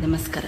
ನಮಸ್ಕಾರ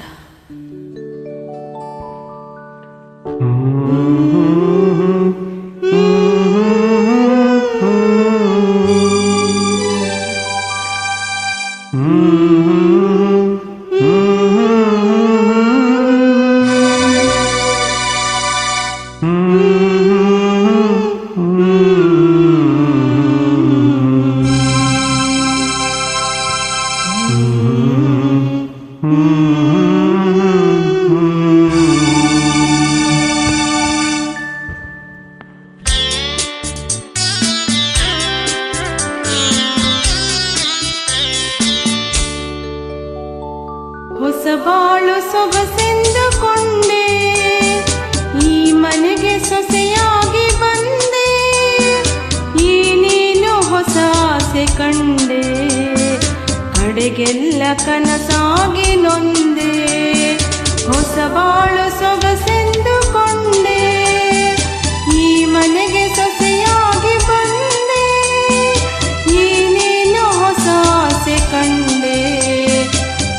ಕಡೆಗೆಲ್ಲ ಕನಸಾಗಿ ನೊಂದೆ, ಹೊಸ ಬಾಳು ಸೊಗಸೆಂದುಕೊಂಡೆ ಈ ಮನೆಗೆ ಸೊಸೆಯಾಗಿ ಬಂದೆ, ನೀನೇನು ನೀನು ಹೊಸ ಆಸೆ ಕಂಡೆ,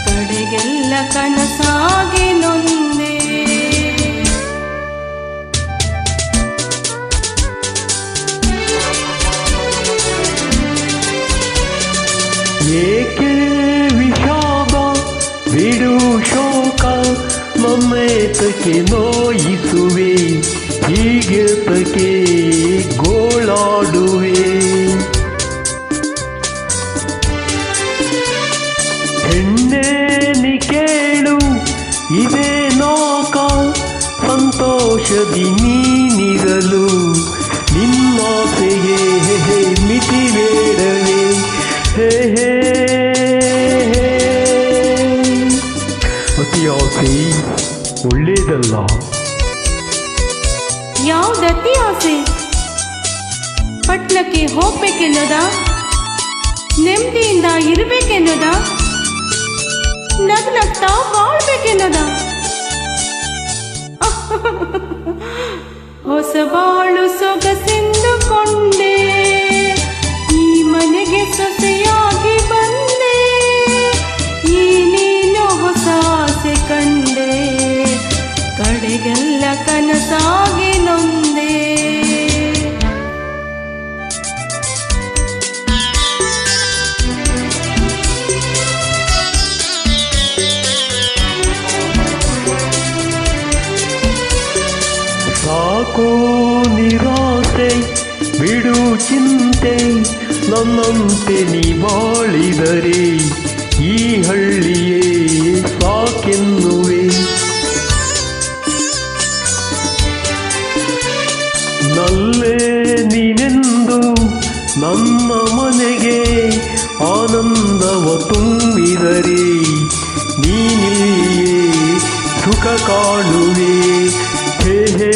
ಕಡೆಗೆಲ್ಲ ಕನಸಾಗಿ ನೊಂದೆ. ಏಕೆ ಬಿಡು ಶೋಕ ನಮ್ಮೇತಕ್ಕೆ ನೋಯಿಸುವೆ, ಹೀಗೆ ತಕೆ ಗೋಳಾಡುವೆ ಹೆಣ್ಣೇನಿ ಕೇಳು, ಇದೇ ನೋಕ, ಸಂತೋಷದಿ ನೀನಿರಲು ನಿನ್ನಾಸೆಗೆ ಹೇ ಮಿತಿ ಬೇಡವೇ ಹೇ ಹೇ ಹೇ. ಅತಿ ಆಸೆ ಒಳ್ಳೇದಲ್ಲ ಯಾವ್ದತಿ ಆಸೆ ಪಟ್ನಕ್ಕೆ ಹೋಗ್ಬೇಕೆನ್ನದ? ನೆಮ್ಮದಿಯಿಂದ ಇರಬೇಕೆನ್ನದ? ನಗ್ನಗ್ತಾ ಬಾಳ್ಬೇಕೆನ್ನೋದ? ಕಡೆಗೆಲ್ಲ ಕನಸಾಗಿ ನೊಂದೆ ಸಾಕು ನಿರಾಸೆ ಬಿಡು ಚಿಂತೆ ನನ್ನಂತೆ ನೀ ಬಾಳಿದರೆ ಈ ಹಳ್ಳಿಯೇ ನಮ್ಮ ಮನೆಗೆ ಆನಂದವ ತುಂಬಿದರೆ ನೀನಿಲ್ಲಿಯೇ ಸುಖ ಕಾಣುವೆ. ಹೇ ಹೇ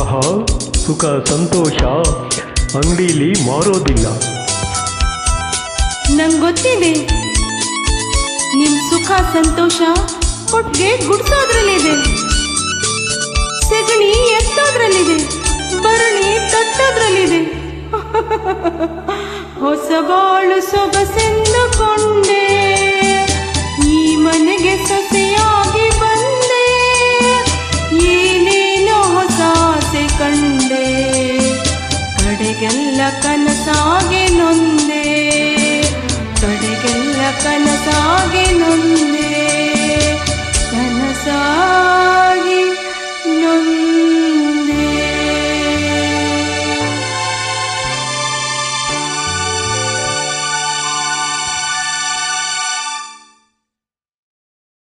ಆಹಾ, ಸುಖ, ಸಂತೋಷ, ಅಂಗಡಿಲಿ ಮಾರೋದಿಲ್ಲ. ನಂಗೊತ್ತಿದೆ. ನಿಮ್ ಸುಖ, ಸಂತೋಷ ಕೊಟ್ಗೆ ಗುಡ್ಸೋದ್ರಲ್ಲಿದೆ. ಸೆಗಣಿ ಹೊಸ ಬಾಳು ಸೊಗಸೆಂದುಕೊಂಡೆ ಈ ಮನೆಗೆ ಸೊಸೆಯಾಗಿ ಬಂದೆ, ಏನೇನು ನೀನು ಹೊಸ ಆಸೆ ಕಂಡೆ, ಕಡೆಗೆಲ್ಲ ಕನಸಾಗೆ ನೊಂದೆ, ಕಡೆಗೆಲ್ಲ ಕನಸಾಗೆ ನೊಂದೆ.